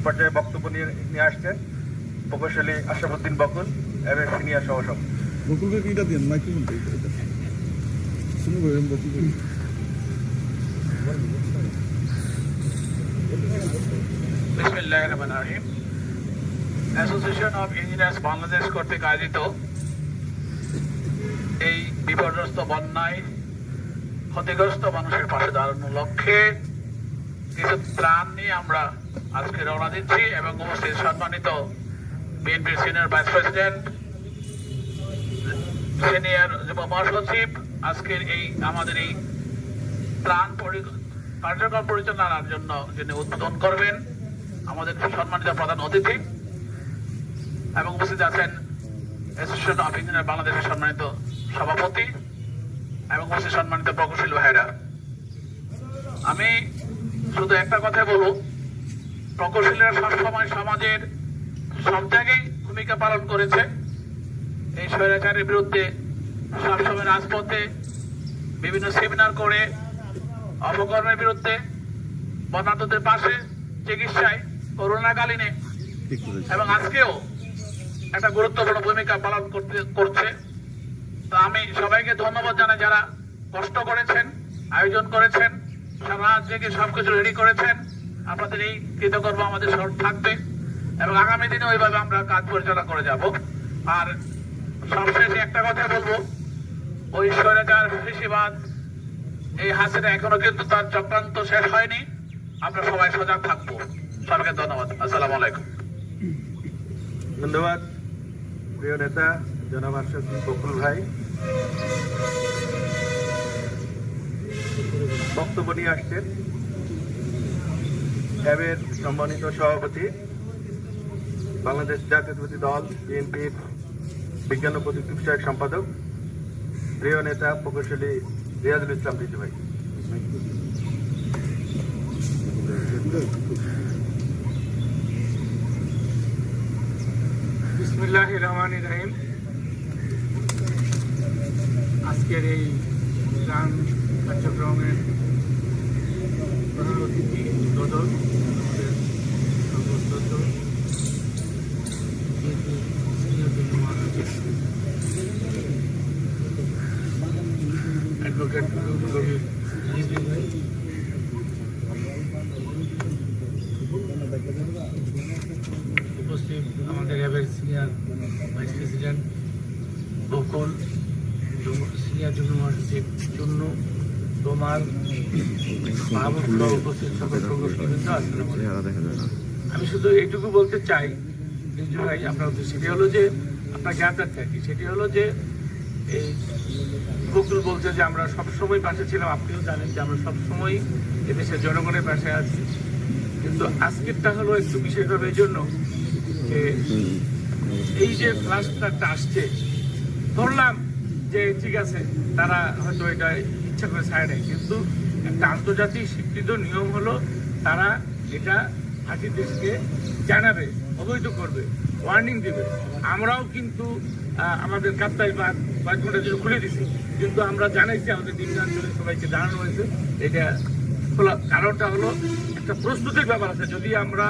এ পর্যায়ে বক্তব্য নিয়ে নিয়ে আসছেন প্রকৌশলী আশরাফুদ্দিন বকুল এবং সিনিয়র সহসভাপতি বকুলকে কিটা দেন? Bakul association of engineers Bangladesh কর্তৃক আয়োজিত এই বিপর্যস্ত বন্যায় ক্ষতিগ্রস্ত মানুষের পাশে দাঁড়ানোর লক্ষ্যে কিছু ত্রাণ নিয়ে আমরা আজকে রওনা দিচ্ছি এবং উপস্থিত সম্মানিত বিএনপির সিনিয়র ভাইস প্রেসিডেন্ট, সিনিয়র মহাসচিব, আজকের এই আমাদের এই প্রাণ কার্যক্রম পরিচালনার জন্য যিনি উদ্বোধন করবেন, আমাদের সম্মানিত প্রধান অতিথি এবং উপস্থিত আছেন অ্যাসোসিয়েশন অফ ইঞ্জিনিয়ার বাংলাদেশের সম্মানিত সভাপতি এবং উপস্থিত সম্মানিত প্রকৌশলী ভাইরা আমি শুধু একটা কথা বলব প্রকৌশলীরা সবসময় সমাজের সব জায়গায় ভূমিকা পালন করেছে। এই স্বৈরাচারের বিরুদ্ধে সবসময় রাজপথে বিভিন্ন সেমিনার করে অপকর্মের বিরুদ্ধে বন্যাতদের পাশে চিকিৎসায় করোনাকালীনে এবং আজকেও একটা গুরুত্বপূর্ণ ভূমিকা পালন করতে করছে। তো আমি সবাইকে ধন্যবাদ জানাই যারা কষ্ট করেছেন আয়োজন করেছেন সারা জেগে সবকিছু রেডি করেছেন। আপনাদের এই কৃতকর্ম আমাদের স্মরণ থাকবে এবং আগামী দিনে ওইভাবে আমরা কাজ পরিচালনা করে যাব। আর সবশেষে একটা কথা বলব, ওই স্বৈরাচার ফেসিবাদ এই হাসিনা এখনও কিন্তু তার চক্রান্ত শেষ হয়নি। আমরা সবাই সজাগ থাকব। সবাইকে ধন্যবাদ। আসসালামু আলাইকুম। ধন্যবাদ। প্রিয় নেতা, জনাব আশরাফুদ্দিন বকুল ভাই। বক্তব্য নিয়ে আসছেন। ক্যাবের সম্মানিত সভাপতি, বাংলাদেশ জাতীয়তাবাদী দল বিএনপির বিজ্ঞান ও প্রযুক্তি বিষয়ক সম্পাদক, প্রিয় নেতা প্রকৌশলী রিয়াজুল ইসলাম রিজু ভাই। আজকের এই কার্যক্রমের প্রধান অতিথি উদ্বোধন আমাদের সর্বশ্রদ্ধ বিএনপি সিনিয়র যুগ্ম মহাসচিব অ্যাডভোকেট কবির রিজভী উপস্থিত আমাদের র্যাবের senior vice president Bakul senior যুগ্ম মহাসচিব চুন্নু তোমার মাহবুব সহ উপস্থিত সকল আলাইকুম। আমি শুধু এইটুকু বলতে চাই ভাই, আপনার সেটি হলো যে আপনার জ্ঞাতারটা কি সেটি হলো যে এই বকুল বলছে যে আমরা সবসময় পাশে ছিলাম, আপনিও জানেন যে আমরা সবসময় এদেশের জনগণের পাশে আছি। কিন্তু আজকেরটা হলো একটু বিশেষভাবে এই জন্য যে এই যে ফ্লাশটা আসছে, ধরলাম যে ঠিক আছে, তারা হয়তো এটা ইচ্ছা করে ছাড়ে কিন্তু একটা আন্তর্জাতিক স্বীকৃত নিয়ম হলো তারা এটা হাসি দেশকে জানাবে, অবৈধ করবে ওয়ার্নিং দিবে। আমরাও কিন্তু আমাদের কাপ্তাই বা ঘণ্টার খুলে দিছি। কিন্তু আমরা জানাইছি, আমাদের নিম্নাঞ্চলের সবাইকে জানানো হয়েছে। এটা খোলা কারণটা হলো, একটা প্রস্তুতির ব্যাপার আছে। যদি আমরা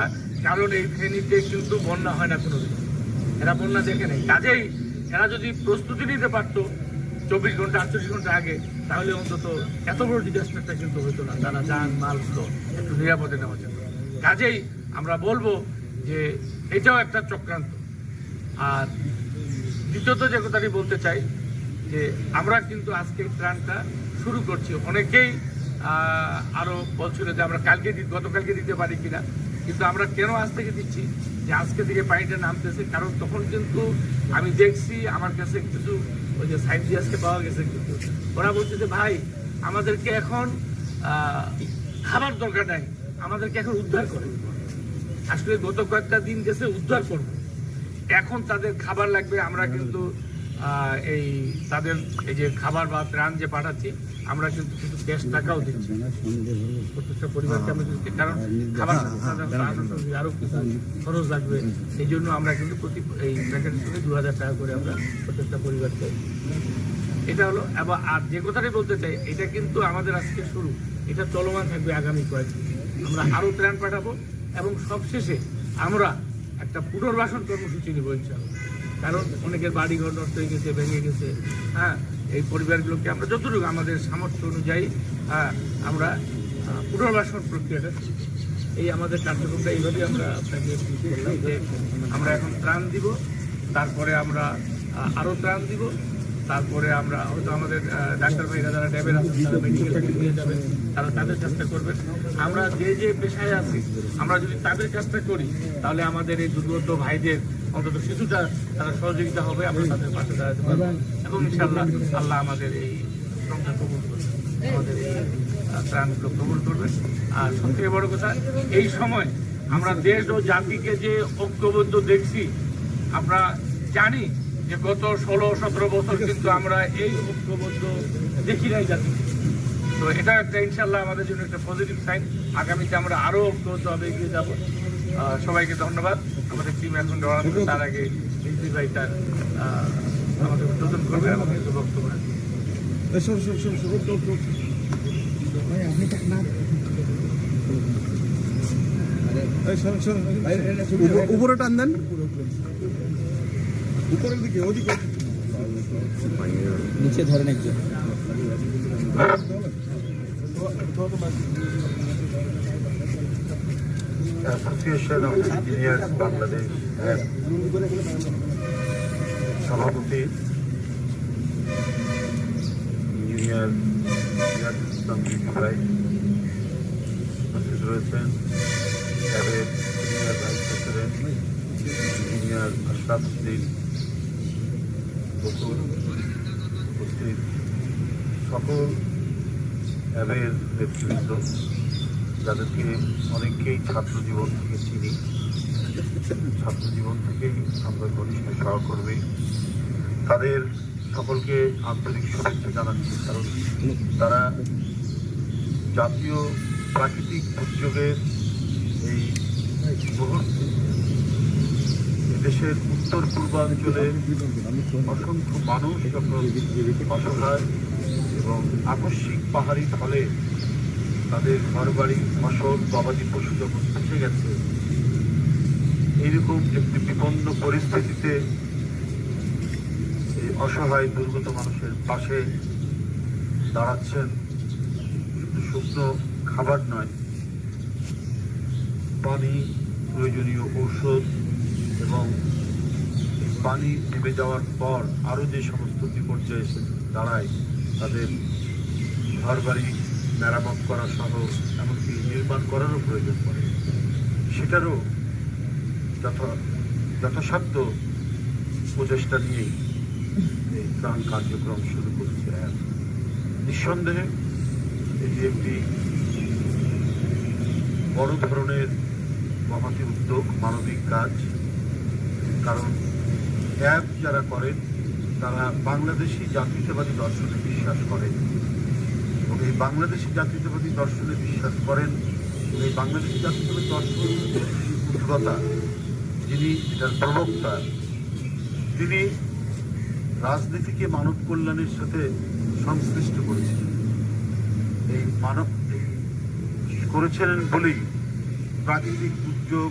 কারণ এই ফেনীতে কিন্তু বন্যা হয় না কোনোদিন। এরা বন্যা দেখে নেই। কাজেই এরা যদি প্রস্তুতি নিতে পারতো, চব্বিশ ঘণ্টা, আটচল্লিশ ঘণ্টা আগে, তাহলে অন্তত এত বড় ডিজাস্টারটা কিন্তু হতো না। তারা যান মালগুলো একটু নিরাপদে নেওয়া যেত কাজেই আমরা বলব যে এটাও একটা চক্রান্ত। আর দ্বিতীয়ত যে কথাটি বলতে চাই যে আমরা কিন্তু আজকে ত্রাণটা শুরু করছি। অনেকেই আরও আরও বলছিল যে আমরা কালকে দি- গতকালকে দিতে পারি কিনা। কিন্তু আমরা কেন আজ থেকে দিচ্ছি? যে আজকে থেকে পানিটা নামতেছে, কারণ তখন কিন্তু আমি দেখছি আমার কাছে কিছু ওই যে সাইড আজকে পাওয়া গেছে কিন্তু। ওরা বলছে যে, ভাই, আমাদেরকে এখন খাবার দরকার নাই। আমাদেরকে এখন উদ্ধার করে আসলে গত কয়েকটা দিন গেছে উদ্ধার করব। এখন তাদের খাবার লাগবে, আমরা কিন্তু এই তাদের এই যে খাবার বা ত্রাণ যে পাঠাচ্ছি, আমরা কিন্তু কিছু ক্যাশ টাকাও দিচ্ছি। প্রত্যেকটা পরিবারকে আমরা দিচ্ছি কারণ খাবার সাথে সাথে ত্রাণ সাথে আরও কিছু খরচ লাগবে। সেই জন্য আমরা কিন্তু প্রতি এই প্যাকেট থেকে দু হাজার টাকা করে আমরা প্রত্যেকটা পরিবারকে এটা হলো, এবং আর যে কথাটাই বলতে চাই, এটা কিন্তু আমাদের আজকে শুরু। এটা চলমান থাকবে আগামী কয়েকদিন। আমরা আরও ত্রাণ পাঠাবো, এবং সবশেষে আমরা একটা পুনর্বাসন কর্মসূচি নেব ইনশাল্লাহ কারণ অনেকের বাড়ি ঘর নষ্ট হয়ে গেছে, ভেঙে গেছে। হ্যাঁ এই পরিবারগুলোকে আমরা যতটুকু আমাদের সামর্থ্য অনুযায়ী হ্যাঁ আমরা পুনর্বাসন প্রক্রিয়াটা এই আমাদের কার্যক্রমটা এইভাবেই আমরা আপনাকে যে আমরা এখন ত্রাণ দিব, তারপরে আমরা আরও আরও ত্রাণ দিব, তারপরে আমরা হয়তো আমাদের ডাক্তার ভাইরা যারা ড্যাবের আছেন তারা মেডিকেল নিয়ে যাবেন, তারা তাদের কাজটা করবেন। আমরা যে যে পেশায় আছি, আমরা যদি তাদের কাজটা করি, তাহলে আমাদের এই দুর্গত ভাইদের অন্তত কিছুটা তারা সহযোগিতা হবে, আমরা তাদের পাশে দাঁড়াতে পারব। এবং ইনশাল্লাহ আল্লাহ আমাদের এই শ্রমটা কবুল করবে, আমাদের এই ত্রাণগুলো কবুল করবে। আর সব থেকে বড় কথা, এই সময় আমরা দেশ ও জাতিকে যে ঐক্যবদ্ধ দেখছি, আমরা জানি যে গত ষোলো, সতেরো বছর কিন্তু আমরা এই ঐক্যবদ্ধ দেখি নাই জাতি তো এটা একটা ইনশাল্লাহ আমাদের জন্য একটা পজিটিভ সাইন আগামীতে আমরা আরও ঐক্যবদ্ধভাবে এগিয়ে যাব। সবাইকে ধন্যবাদ আমাদের টিম এখন রওনা দেবে। তার আগে মিস্ত্রি ভাই তার আমাদের উদ্বোধন করবে এবং কিছু বক্তব্য রাখবে। উপরে টান দেন উপরের দিকে ওদিকে নিচে ধরেন একজন অ্যাসোসিয়েশন অফ ইঞ্জিনিয়ার্স বাংলাদেশ এর সভাপতি ইঞ্জিনিয়ার রিয়াজ ইসলাম বিপি ভাই উপস্থিত রয়েছেন ক্যাবের senior vice president engineer Ashraf Uddin Bakul উপস্থিত সকল ক্যাবের নেতৃবৃন্দ যাদেরকে অনেককেই ছাত্র জীবন থেকে চিনি ছাত্র জীবন থেকেই আমরা ঘনিষ্ঠ সহকর্মী। তাদের সকলকে আন্তরিক শুভেচ্ছা জানাচ্ছি, কারণ তারা জাতীয় প্রাকৃতিক দুর্যোগের এই মুহূর্তে দেশের উত্তর পূর্বাঞ্চলে অসংখ্য মানুষ যখন অসহায় এবং আকস্মিক পাহাড়ি ফলে তাদের ঘরবাড়ি, ফসল, গবাদি পশু যখন পচে গেছে, এইরকম একটি বিপন্ন পরিস্থিতিতে এই অসহায় দুর্গত মানুষের পাশে দাঁড়াচ্ছেন শুধু শুকনো খাবার নয়, পানি, প্রয়োজনীয় ঔষধ এবং পানি নেমে যাওয়ার পর আরও যে সমস্ত বিপর্যয় এসে দাঁড়ায় তাদের ঘরবাড়ি মেরামত করা সহ এমনকি নির্মাণ করারও প্রয়োজন পড়ে। সেটারও যথা যথাসাধ্য প্রচেষ্টা এই ত্রাণ কার্যক্রম শুরু করেছে অ্যাপ নিঃসন্দেহে এটি একটি বড় ধরনের মহতি উদ্যোগ, মানবিক কাজ। কারণ অ্যাপ যারা করেন, তারা বাংলাদেশি জাতীয়তাবাদী দর্শনে বিশ্বাস করেন। বাংলাদেশি জাতীয়তাবাদী দর্শনে বিশ্বাস করেন এই বাংলাদেশি জাতীয়তাবাদী দর্শন উদ্গতা যিনি, এটার প্রবক্তা, তিনি রাজনীতিকে মানব কল্যাণের সাথে সংশ্লিষ্ট করেছিলেন। এই মানব করেছিলেন বলেই প্রাকৃতিক দুর্যোগ,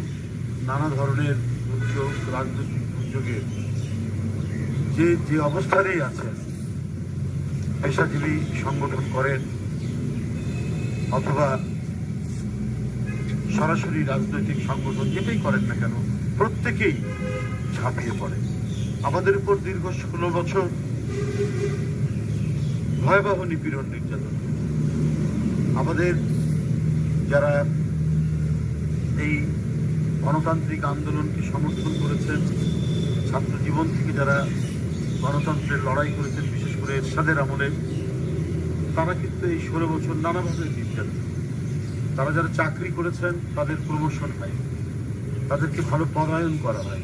নানা ধরনের দুর্যোগ, রাজনৈতিক দুর্যোগের যে যে অবস্থানেই আছেন, পেশাজীবী সংগঠন করেন অথবা সরাসরি রাজনৈতিক সংগঠন যেটাই করেন না কেন, প্রত্যেকেই ঝাঁপিয়ে পড়ে। আমাদের উপর দীর্ঘ ষোলো বছর ভয়াবহ নিপীড়ন নির্যাতন। আমাদের যারা এই গণতান্ত্রিক আন্দোলনকে সমর্থন করেছেন ছাত্র জীবন থেকে যারা গণতন্ত্রের লড়াই করেছেন, বিশেষ করে এরশাদের আমলে তারা কিন্তু এই ষোলো বছর নানাভাবে নির্যাতন তারা যারা চাকরি করেছেন, তাদের প্রমোশন হয়। তাদেরকে ভালো পদায়ন করা হয়।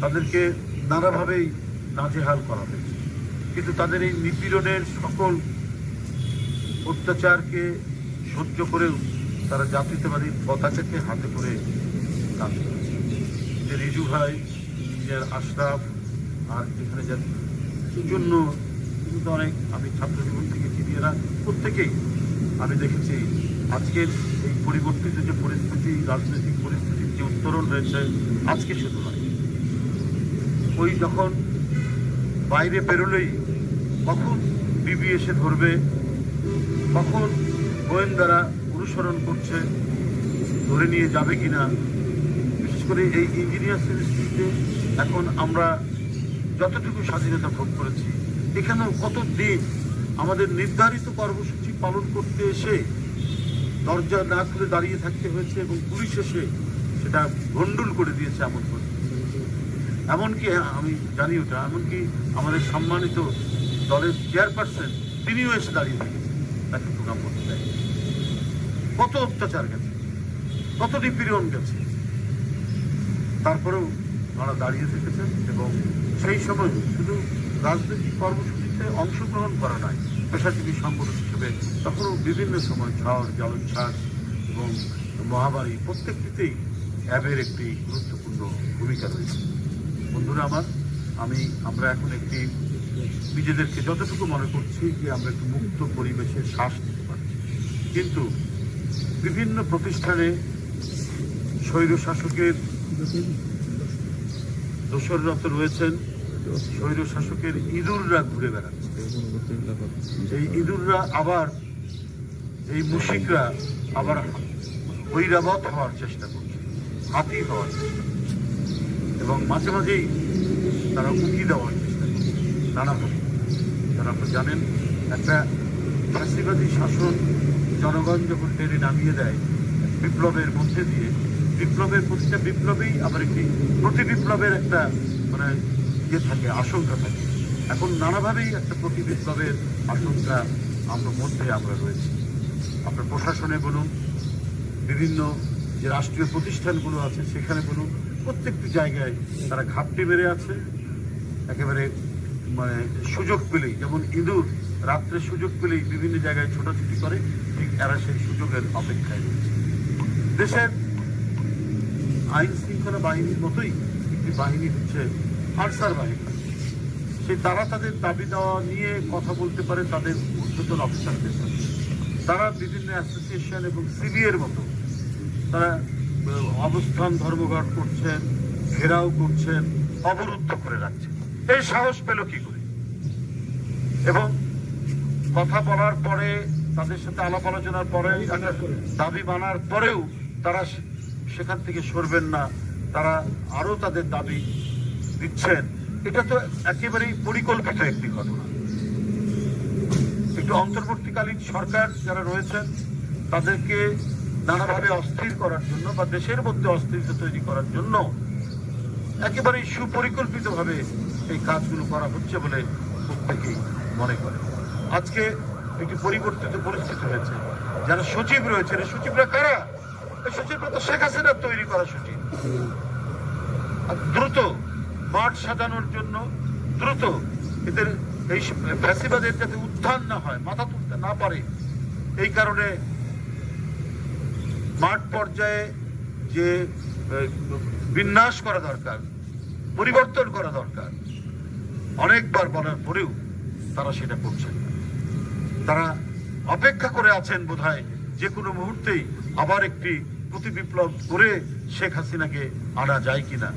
তাদেরকে নানাভাবেই নাজেহাল করা হয়েছে। কিন্তু তাদের এই নিপীড়নের সকল অত্যাচারকে সহ্য করেও তারা জাতীয়তাবাদী পতাকাকে হাতে করে কাজ করেছে। যে রিজু ভাই, ইঞ্জিনিয়ার আশরাফ, আর এখানে যার জন্য কিন্তু অনেক আমি ছাত্র জীবন থেকে এরা প্রত্যেকেই আমি দেখেছি আজকের এই পরিবর্তিত যে পরিস্থিতি, রাজনৈতিক পরিস্থিতির যে উত্তরণ রয়েছে, আজকে শুধু নয়। ওই যখন বাইরে বেরোলেই কখন বিবি এসে ধরবে, কখন গোয়েন্দারা অনুসরণ করছে, ধরে নিয়ে যাবে কিনা, বিশেষ করে এই ইঞ্জিনিয়ার্স ইনস্টিটিউটে এখন আমরা যতটুকু স্বাধীনতা ভোগ করেছি এখানেও কত দিন আমাদের নির্ধারিত কর্মসূচি পালন করতে এসে দরজা না খুলে দাঁড়িয়ে থাকতে হয়েছে এবং পুলিশ এসে সেটা গন্ডুল করে দিয়েছে এমন করে। এমনকি, আমি জানি ওটা, এমনকি আমাদের সম্মানিত দলের চেয়ারপারসন, তিনিও এসে দাঁড়িয়ে থেকেছেন তাকে প্রোগ্রাম করতে দেয় কত অত্যাচার গেছে, কত নিপীড়ন গেছে। তারপরেও তারা দাঁড়িয়ে থেকেছেন এবং সেই সময় শুধু রাজনৈতিক কর্মসূচিতে অংশগ্রহণ করা নয় পেশাজীবী সংগঠন হিসেবে তখনও বিভিন্ন সময় ঝড়, জলোচ্ছ্বাস এবং মহামারী প্রত্যেকটিতেই অ্যাবের একটি গুরুত্বপূর্ণ ভূমিকা রয়েছে। বন্ধুরা আমার, আমি, আমরা এখন একটি নিজেদেরকে যতটুকু মনে করছি যে আমরা একটু মুক্ত পরিবেশে শ্বাস নিতে পারছি। কিন্তু বিভিন্ন প্রতিষ্ঠানে স্বৈর শাসকের দোসররা রয়েছেন। স্বৈর শাসকের ইঁদুররা ঘুরে বেড়াচ্ছে। এই ইঁদুররা আবার, এই মুশিকরা আবার ঐরাবত হওয়ার চেষ্টা করছে, হাতি হওয়ার এবং মাঝে মাঝেই তারা উকি দেওয়ার চেষ্টা করছে নানাভাবে তারা আপনি জানেন, একটা ফাঁসিবাদী শাসন জনগণ যখন টেনে নামিয়ে দেয় বিপ্লবের মধ্যে দিয়ে, বিপ্লবের প্রতিটা বিপ্লবেই আবার একটি প্রতি বিপ্লবের একটা মানে ইয়ে থাকে, আশঙ্কা থাকে। এখন নানাভাবেই একটা প্রতি বিপ্লবের আশঙ্কা আমরা মধ্যে আমরা রয়েছি। আপনার প্রশাসনে বলুন, বিভিন্ন যে রাষ্ট্রীয় প্রতিষ্ঠানগুলো আছে, সেখানে বলুন, প্রত্যেকটি জায়গায় তারা ঘাপটি বেড়ে আছে। একেবারে মানে সুযোগ পেলেই, যেমন ইঁদুর রাত্রে সুযোগ পেলেই বিভিন্ন জায়গায় ছোটাছুটি করে, ঠিক এরা সেই সুযোগের অপেক্ষায় রয়েছে। দেশের আইন শৃঙ্খলা বাহিনীর মতোই একটি বাহিনী হচ্ছে আনসার বাহিনী সেই তারা তাদের দাবি দেওয়া নিয়ে কথা বলতে পারে তাদের ঊর্ধ্বতন অফিসারদের সাথে। তারা বিভিন্ন অ্যাসোসিয়েশন এবং সিবিএর মতো তারা অবস্থান ধর্মঘট করছেন ঘেরাও করছেন অবরুদ্ধ করে রাখছেন। এই সাহস পেল কি করে? এবং কথা বলার পরে তাদের সাথে আলাপ আলোচনার পরে দাবি মানার পরেও তারা সেখান থেকে সরবেন না। তারা আরও তাদের দাবি দিচ্ছেন, এটা তো একেবারেই পরিকল্পিত একটি ঘটনা। একটু অন্তর্বর্তীকালীন সরকার যারা রয়েছেন, তাদেরকে নানাভাবে অস্থির করার জন্য বা দেশের মধ্যে অস্থিরতা তৈরি করার জন্য একেবারেই সুপরিকল্পিতভাবে এই কাজগুলো করা হচ্ছে বলে প্রত্যেকেই মনে করে। আজকে একটি পরিবর্তিত পরিস্থিতি হয়েছে। যারা সচিব রয়েছে সচিবরা কারা? এই সচিবরা তো শেখ হাসিনার তৈরি করা সচিব। দ্রুত মাঠ সাজানোর জন্য দ্রুত এদের এই ফ্যাসিবাদের যাতে উত্থান না হয়, মাথা তুলতে না পারে। এই কারণে মাঠ পর্যায়ে যে বিন্যাস করা দরকার, পরিবর্তন করা দরকার, অনেকবার বলার পরেও তারা সেটা করছেন তারা অপেক্ষা করে আছেন বোধহয় যে কোনো মুহূর্তেই আবার একটি প্রতি বিপ্লব করে শেখ হাসিনাকে আনা যায় কিনা।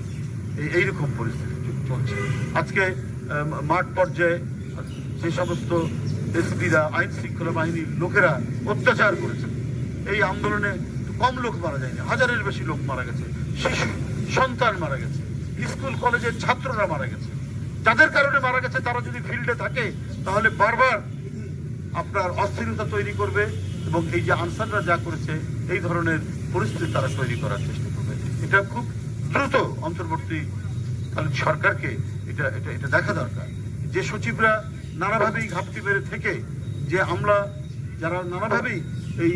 এইরকম পরিস্থিতি চলছে। আজকে মাঠ পর্যায়ে যে সমস্ত এসপিরা, আইন শৃঙ্খলা বাহিনীর লোকেরা অত্যাচার করেছে। এই আন্দোলনে কম লোক মারা যায়নি, হাজারের বেশি লোক মারা গেছে, শিশু, সন্তান মারা গেছে, স্কুল, কলেজের ছাত্ররা মারা গেছে। যাদের কারণে মারা গেছে, তারা যদি ফিল্ডে থাকে, তাহলে বারবার আপনার অস্থিরতা তৈরি করবে এবং এই যে আনসাররা যা করেছে, এই ধরনের পরিস্থিতি তারা তৈরি করার চেষ্টা করবে। এটা খুব দ্রুত অন্তর্বর্তী কালীন সরকারকে এটা এটা এটা দেখা দরকার। যে সচিবরা নানাভাবেই ঘাপটি মেরে থেকে যে আমরা যারা নানাভাবেই এই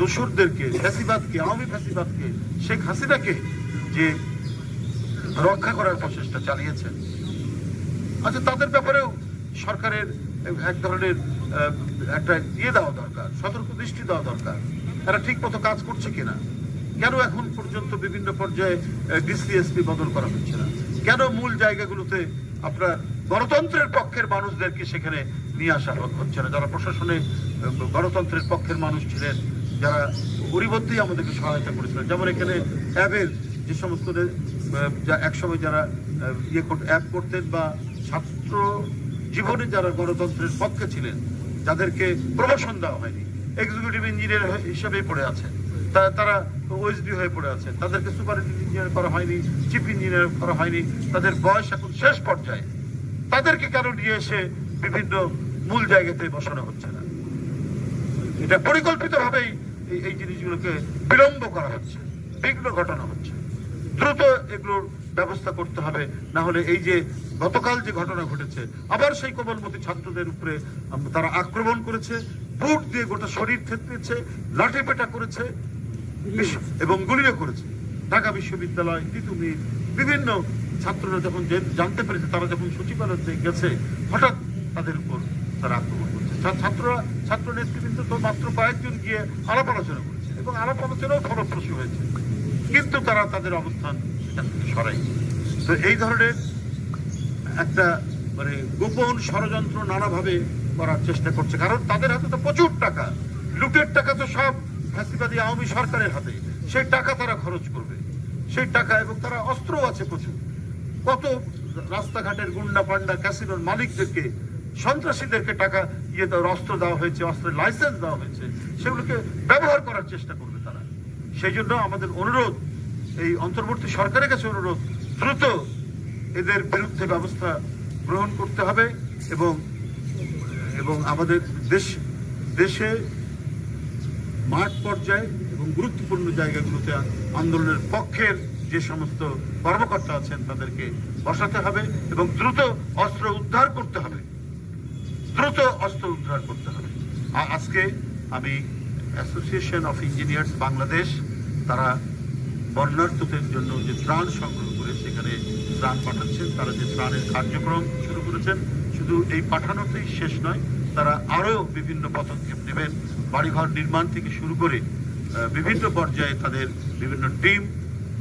দোসরদেরকে, ফ্যাসিবাদকে, আওয়ামী ফ্যাসিবাদকে, শেখ হাসিনাকে যে রক্ষা করার প্রচেষ্টা চালিয়েছেন। আচ্ছা তাদের ব্যাপারেও সরকারের এক ধরনের একটা ইয়ে দেওয়া দরকার সতর্ক দৃষ্টি দেওয়া দরকার। তারা ঠিক মতো কাজ করছে কিনা? কেন এখন পর্যন্ত বিভিন্ন পর্যায়ে ডিসিএসপি বদল করা হচ্ছে না? কেন মূল জায়গাগুলোতে আপনার গণতন্ত্রের পক্ষের মানুষদেরকে সেখানে নিয়ে আসা হচ্ছে না? যারা প্রশাসনে গণতন্ত্রের পক্ষের মানুষ ছিলেন, যারা পরিবর্তেই আমাদেরকে সহায়তা করেছিলেন। যেমন এখানে অ্যাবের যে সমস্ত একসময় যারা ইয়ে এক করতেন বা ছাত্র জীবনে যারা গণতন্ত্রের পক্ষে ছিলেন, যাদেরকে প্রমোশন দেওয়া হয়নি এক্সিকিউটিভ ইঞ্জিনিয়ার হিসেবে পড়ে আছে তা- তারা ওএসডি হয়ে পড়ে আছে। তাদেরকে সুপার ইঞ্জিনিয়ার করা হয়নি চিফ ইঞ্জিনিয়ার করা হয়নি। তাদের বয়স এখন শেষ পর্যায়ে। তাদেরকে কেন নিয়ে এসে বিভিন্ন মূল জায়গাতে বসানো হচ্ছে না? এটা পরিকল্পিতভাবেই এই- জিনিসগুলোকে বিলম্ব করা হচ্ছে, বিঘ্ন ঘটানো হচ্ছে। দ্রুত এগুলোর ব্যবস্থা করতে হবে, না হলে এই যে গতকাল যে ঘটনা ঘটেছে, আবার সেই কোমলমতি ছাত্রদের উপরে তারা আক্রমণ করেছে, বুট দিয়ে গোটা শরীর থেতলেছে, লাঠি পেটা করেছে এবং গুলিও করেছে। ঢাকা বিশ্ববিদ্যালয় তিতুমির বিভিন্ন ছাত্ররা যখন জানতে পেরেছে, তারা যখন সচিবালয়তে গেছে, হঠাৎ তাদের উপর তারা আক্রমণ করছে। ছাত্ররা, ছাত্র নেতৃবৃন্দ তো মাত্র কয়েকজন গিয়ে আলাপ আলোচনা করেছে এবং আলাপ আলোচনাও ফলপ্রসূ হয়েছে। কিন্তু তারা তাদের অবস্থান সেখান থেকে সরাই তো এই ধরনের একটা মানে গোপন ষড়যন্ত্র নানাভাবে করার চেষ্টা করছে। কারণ তাদের হাতে তো প্রচুর টাকা। লুটের টাকা তো সব ফ্যাসিবাদী আওয়ামী সরকারের হাতে। সেই টাকা তারা খরচ করবে। সেই টাকা এবং তারা অস্ত্রও আছে প্রচুর। কত রাস্তাঘাটের গুন্ডা পান্ডা ক্যাসিনোর মালিকদেরকে, সন্ত্রাসীদেরকে টাকা ইয়ে অস্ত্র দেওয়া হয়েছে, অস্ত্রের লাইসেন্স দেওয়া হয়েছে, সেগুলোকে ব্যবহার করার চেষ্টা করবে তারা। সেই জন্য আমাদের অনুরোধ, এই অন্তর্বর্তী সরকারের কাছে অনুরোধ, দ্রুত এদের বিরুদ্ধে ব্যবস্থা গ্রহণ করতে হবে এবং এবং আমাদের দেশ, দেশে মাঠ পর্যায়ে এবং গুরুত্বপূর্ণ জায়গাগুলোতে আন্দোলনের পক্ষের যে সমস্ত কর্মকর্তা আছেন তাদেরকে বসাতে হবে এবং দ্রুত অস্ত্র উদ্ধার করতে হবে। দ্রুত অস্ত্র উদ্ধার করতে হবে। আজকে আমি অ্যাসোসিয়েশন অফ ইঞ্জিনিয়ার্স বাংলাদেশ তারা বন্যার্থদের জন্য যে ত্রাণ সংগ্রহ করে সেখানে ত্রাণ পাঠাচ্ছেন। তারা যে ত্রাণের কার্যক্রম শুরু করেছেন, শুধু এই পাঠানোতেই শেষ নয় তারা আরও বিভিন্ন পদক্ষেপ নেবেন। বাড়িঘর নির্মাণ থেকে শুরু করে বিভিন্ন পর্যায়ে তাদের বিভিন্ন টিম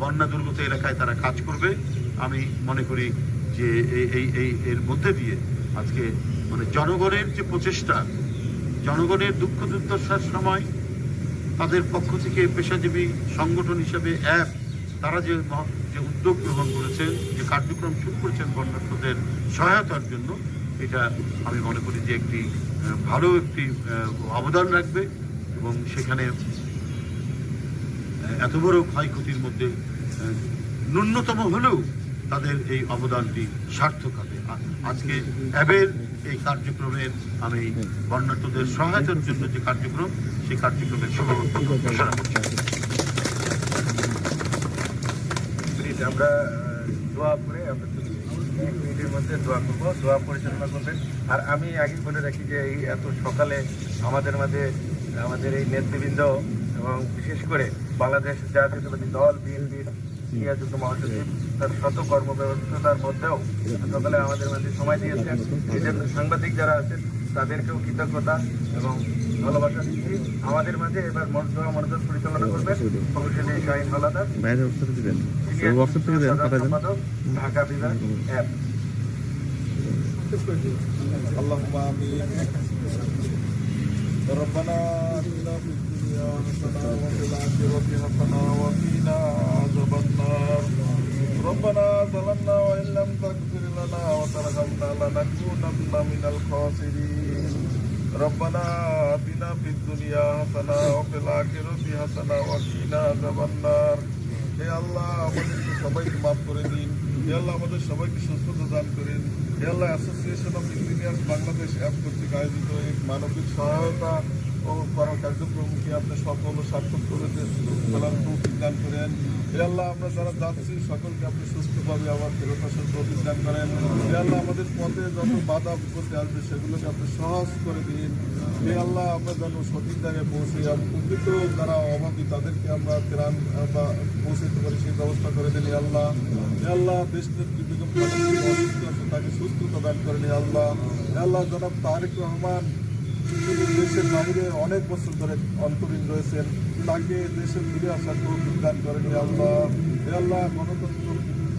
বন্যা দুর্গত এলাকায় তারা কাজ করবে। আমি মনে করি যে এই এই এর মধ্যে দিয়ে আজকে মানে জনগণের যে প্রচেষ্টা, জনগণের দুঃখ দুর্দশার সময়, তাদের পক্ষ থেকে পেশাজীবী সংগঠন হিসেবে এক তারা যে যে উদ্যোগ গ্রহণ করেছেন, যে কার্যক্রম শুরু করেছেন বন্যার্থদের সহায়তার জন্য এটা আমি মনে করি যে একটি ভালো একটি অবদান রাখবে এবং সেখানে এত বড় ক্ষয়ক্ষতির মধ্যে ন্যূনতম হলেও তাদের এই অবদানটি সার্থক হবে আজকে অ্যাবের এই কার্যক্রমের আমি বন্যার্থদের সহায়তার জন্য যে কার্যক্রম, সেই কার্যক্রমের করছি আমরা দোয়া করে আমরা। এক মিনিটের মধ্যে দোয়া করব, দোয়া পরিচালনা করবেন। আর আমি আগে বলে রাখি যে এই এত সকালে আমাদের মাঝে, আমাদের এই নেতৃবৃন্দ এবং বিশেষ করে বাংলাদেশ জাতীয়তাবাদী দল বিএনপির ক্রিয়াযুক্ত মহাসচিব, তার শত কর্মব্যবস্থার মধ্যেও সকালে আমাদের মাঝে সময় দিয়েছেন। এই জন্য সাংবাদিক যারা আছেন, তাদেরকেও কৃতজ্ঞতা এবং ভালোবাসা দিচ্ছি আমাদের মাঝে এবার মনোযোগ মনোযোগ পরিচালনা করবেন প্রকৌশলী শাহিন হালাদার বাইরে হোয়াটসঅ্যাপে দিবেন সিনিয়র হোয়াটসঅ্যাপ থেকে দেন সাধারণ পাঠাবেন সম্পাদক, ঢাকা বিভাগ অ্যাপ اللهم آمين ربنا آتنا في الدنيا حسنة وفي الآخرة حسنة وقنا عذاب النار ربنا ظلمنا وإن لم تغفر لنا وترحمنا لنكونن من الخاسرين ربنا آتنا في الدنيا حسنة وفي الآخرة حسنة وقنا عذاب النار হে আল্লাহ আমাদেরকে সবাইকে মাফ করে দিন হে আল্লাহ আমাদের সবাইকে সুস্থতা দান করেন হে আল্লাহ association of engineers Bangladesh app কর্তৃক আয়োজিত এই মানবিক সহায়তা ও করার কার্যক্রমকে আপনি সফল ও সার্থক করে দেন ফেলার তৌফিক দান করেন হে আল্লাহ আমরা যারা যাচ্ছি, সকলকে আপনি সুস্থভাবে আবার ফেরত আসার তৌফিক দান করেন। আল্লাহ আমাদের পথে যত বাধা বিপত্তি আসবে, সেগুলোকে আপনি সহজ করে দিন। আল্লাহ আমরা যেন সঠিক জায়গায় পৌঁছে যাই প্রকৃত যারা অভাবী, তাদেরকে আমরা ত্রাণ বা পৌঁছাতে পারি, সেই ব্যবস্থা করে দিন আল্লাহ আল্লাহ দেশ নেত্রী তাকে সুস্থতা দান করেন আল্লাহ আল্লাহ জনাব তারেক রহমান দেশের বাইরে অনেক বছর ধরে অন্তরীণ রয়েছেন। তাকে দেশে ফিরে আসার তৌফিক দান করেন আল্লাহ। হে আল্লাহ, গণতন্ত্র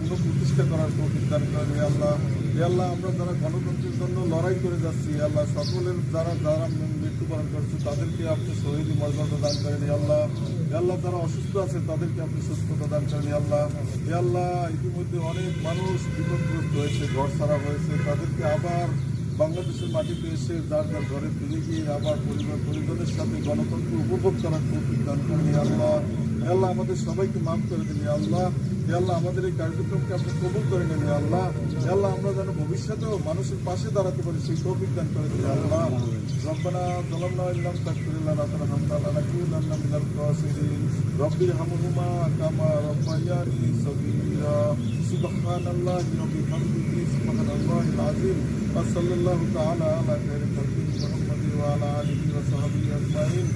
পুনঃপ্রতিষ্ঠা করার তৌফিক দান করেন আল্লাহ। হে আল্লাহ, আমরা যারা গণতন্ত্রের জন্য লড়াই করে যাচ্ছি আল্লাহ, সকলের যারা যারা মৃত্যুবরণ করেছে, তাদেরকে আপনি শহীদি মর্যাদা দান করেন আল্লাহ। আল্লাহ, যারা অসুস্থ আছে, তাদেরকে আপনি সুস্থতা দান করেন আল্লাহ। আল্লাহ, ইতিমধ্যে অনেক মানুষ বিপদগ্রস্ত হয়েছে, ঘর ছাড়া হয়েছে। তাদেরকে আবার বাংলাদেশের মাটিতে এসে যার যার ঘরে ফিরে গিয়ে আবার পরিবার পরিজনের সাথে গণতন্ত্র উপভোগ করার তৌফিক দান ইয়া আল্লাহ। আল্লাহ, আমাদের সবাইকে মাফ করে দিন আল্লাহ। আল্লাহ, আমাদের এই কার্যক্রমকে আপনি কবুল করে নেবে আল্লাহ। আল্লাহ, আমরা যেন ভবিষ্যতেও মানুষের পাশে দাঁড়াতে পারি, সেই তৌফিক দান করে দিন আল্লাহ। রব্বানা জলান্না ইল্লাম তাকফিরুল্লাহ রাতানা হামদালা লাকুলান্না মিনাল কাসিরিন রব্বি হামহুমা কামা রব্বায়ানি সাগীরা। সুবহানাল্লাহি ওয়া বিহামদিহি, সুবহানাল্লাহিল আযীম। ওয়া সাল্লাল্লাহু তাআলা আলা মুহাম্মাদি ওয়া আলা আলিহি ওয়া সাহবিহি আজমাইন।